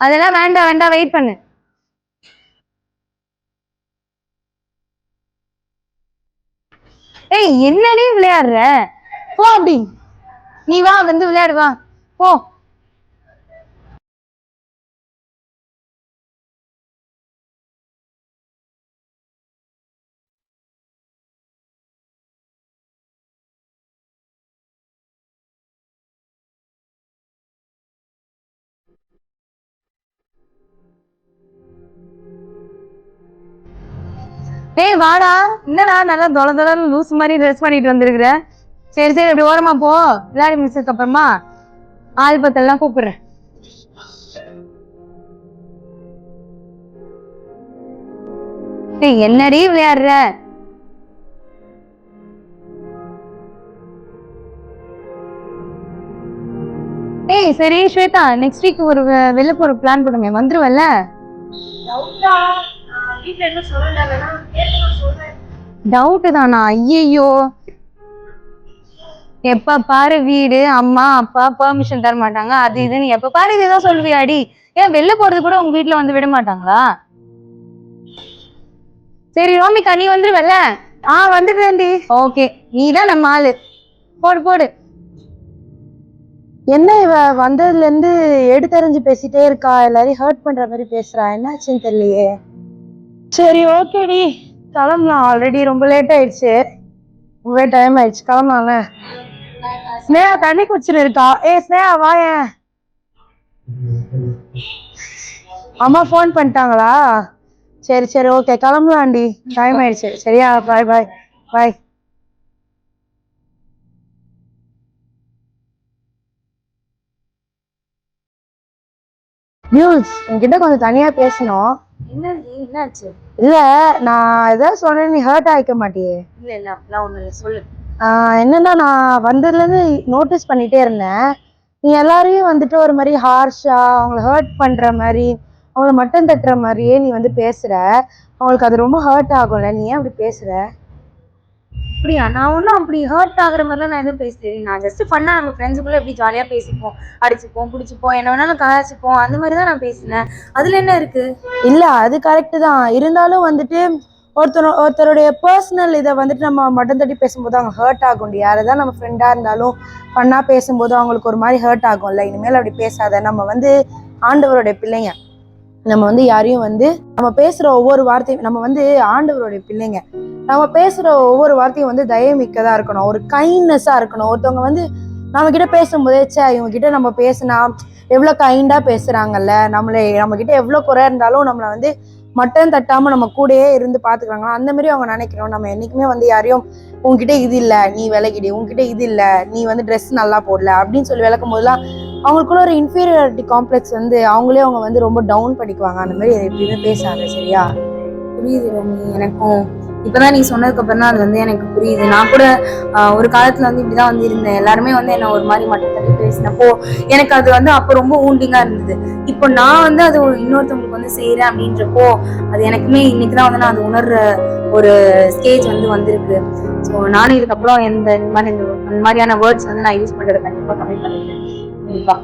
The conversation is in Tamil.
அதெல்லாம் வேண்டாம் வேண்டாம் வெயிட் பண்ணு. ஏய் என்னடி விளையாடுற? போ அப்படி. நீ வா வந்து விளையாடு வா. போ. ஏய் வாடா. என்னடா நல்லா தொலை தொலை லூஸ் மாதிரி ட்ரெஸ் பண்ணிட்டு வந்திருக்கிற? சரி சரி அப்படி ஓரமா போ. விளையாடி முடிச்சதுக்கு அப்புறமா ஆல்பத்தெல்லாம் கூப்பிடுறேன். என்னடி விளையாடுற? ஏய் சரி ஸ்வேதா நெக்ஸ்ட் வீக் ஒரு வெளில போற பிளான் பண்ணுங்க வந்துருவல்ல? டவுட்டு தானா? ஐயையோ. எப்ப பாரு வீடு அம்மா அப்பா பெர்மிஷன் தர மாட்டாங்க. அது இதுன்னு எப்ப பாரு இதுதான் சொல்வியாடி ஏன் வெளில போறது கூட உங்க வீட்ல வந்து விட மாட்டாங்களா? சரி ரோமிகா நீ வந்துருவல்ல? ஆ வந்துட்டேன்டி. ஓகே நீ தான் நம்ம ஆளு. போடு போடு. என்ன இவ வந்ததுல இருந்து எடுத்தறிஞ்சு பேசிட்டே இருக்கா? எல்லாரையும் ஹர்ட் பண்ற மாதிரி பேசுறா. என்னாச்சுன்னு தெரியலையே. சரி ஓகேடி கிளம்பலாம். ஆல்ரெடி ரொம்ப லேட் ஆயிடுச்சு. ரொம்பவே டைம் ஆயிடுச்சு. கிளம்பலாம்ல. ஸ்னேகா தண்ணி குடிச்சுட்டு இருக்கா? ஏ ஸ்னேகா வாயேன் அம்மா ஃபோன் பண்ணிட்டாங்களா? சரி சரி ஓகே கிளம்பலாம்டி. டைம் ஆயிடுச்சு. சரியா? பாய் பாய் பாய் நியூஸ் உன்கிட்ட கொஞ்சம் தனியா பேசணும். என்னாச்சு? இல்ல நான் ஏதாவது சொன்னேன் நீ ஹர்ட் ஆயிக்க மாட்டியே. இல்ல இல்ல. அப்படிலாம் ஒண்ணு இல்ல. சொல்லு. என்னன்னா நான் வந்ததுல இருந்து நோட்டீஸ் பண்ணிட்டே இருந்தேன். நீ எல்லாரையும் வந்துட்டு ஒரு மாதிரி ஹார்ஷா அவங்கள ஹர்ட் பண்ற மாதிரி அவங்கள மட்டம் தட்டுற மாதிரியே நீ வந்து பேசுற. அவங்களுக்கு அது ரொம்ப ஹர்ட் ஆகும்ல. நீ ஏன் அப்படி பேசுற? அப்படியா? நான் ஒன்றும் அப்படி ஹர்ட் ஆகிற மாதிரிலாம் நான் எதுவும் பேசுறேன் நான் ஜஸ்ட் ஃபன்னாக நம்ம ஃப்ரெண்ட்ஸுக்குள்ளே எப்படி ஜாலியாக பேசிப்போம் அடிச்சுப்போம் பிடிச்சிப்போம் என்ன வேணாலும் கலாச்சிப்போம் அந்த மாதிரி தான் நான் பேசினேன். அதில் என்ன இருக்குது இல்லை அது கரெக்டு தான். இருந்தாலும் வந்துட்டு ஒருத்தர் ஒருத்தருடைய பர்சனல் இதை வந்துட்டு நம்ம மட்டம் தட்டி பேசும்போது அவங்க ஹர்ட் ஆகும்டி. யாரதான் நம்ம ஃப்ரெண்டாக இருந்தாலும் ஃபன்னாக பேசும்போது அவங்களுக்கு ஒரு மாதிரி ஹர்ட் ஆகும்ல. இனிமேல் அப்படி பேசாத. நம்ம வந்து ஆண்டவருடைய பிள்ளைங்க. நம்ம வந்து யாரையும் வந்து நம்ம பேசுகிற ஒவ்வொரு வார்த்தையும் நம்ம வந்து ஆண்டவருடைய பிள்ளைங்க. நம்ம பேசுகிற ஒவ்வொரு வார்த்தையும் வந்து தயமிக்கதா இருக்கணும். ஒரு கைண்ட்னஸாக இருக்கணும். ஒருத்தவங்க வந்து நம்ம கிட்ட பேசும்போதே சே இவங்க கிட்ட நம்ம பேசினா எவ்வளோ கைண்டாக பேசுறாங்கல்ல? நம்மளே நம்ம கிட்ட எவ்வளோ குறை இருந்தாலும் நம்மளை வந்து மட்டன் தட்டாம நம்ம கூடயே இருந்து பாத்துக்கிறாங்க அந்த மாதிரி அவங்க நினைக்கிறோம் நம்ம என்னைக்குமே வந்து யாரையும் உங்ககிட்ட இது இல்லை நீ விலகிடு. உங்ககிட்ட இது இல்லை. நீ வந்து ட்ரெஸ் நல்லா போடல. அப்படின்னு சொல்லி விளக்கும் போதெல்லாம் அவங்களுக்குள்ள ஒரு இன்ஃபீரியாரிட்டி காம்ப்ளெக்ஸ் வந்து அவங்களே அவங்க வந்து ரொம்ப டவுன் பண்ணிக்குவாங்க. அந்த மாதிரி எப்பயுமே பேசாத சரியா? புரியுது ரோமி எனக்கும். இப்பதான் நீ சொன்னதுக்கு அப்புறம் தான் அது வந்து எனக்கு புரியுது. நான் கூட ஒரு காலத்துல வந்து இப்படிதான் வந்து இருந்தேன். எல்லாருமே வந்து என்ன ஒரு மாதிரி மட்டும் தட்டி பேசினப்போ எனக்கு அது வந்து அப்போ ரொம்ப ஊண்டிங்கா இருந்தது. இப்போ நான் வந்து அது இன்னொருத்தவங்களுக்கு வந்து செய்யறேன் அப்படின்றப்போ அது எனக்குமே இன்னைக்கு தான் வந்து நான் அது உணர்ற ஒரு ஸ்டேஜ் வந்து வந்திருக்கு. ஸோ நானும் இதுக்கப்புறம் எந்த இந்த மாதிரி இந்த- மாதிரியான வேர்ட்ஸ் வந்து நான் யூஸ் பண்றதை கண்டிப்பா கம்மி பண்ணிருக்கேன் கண்டிப்பா.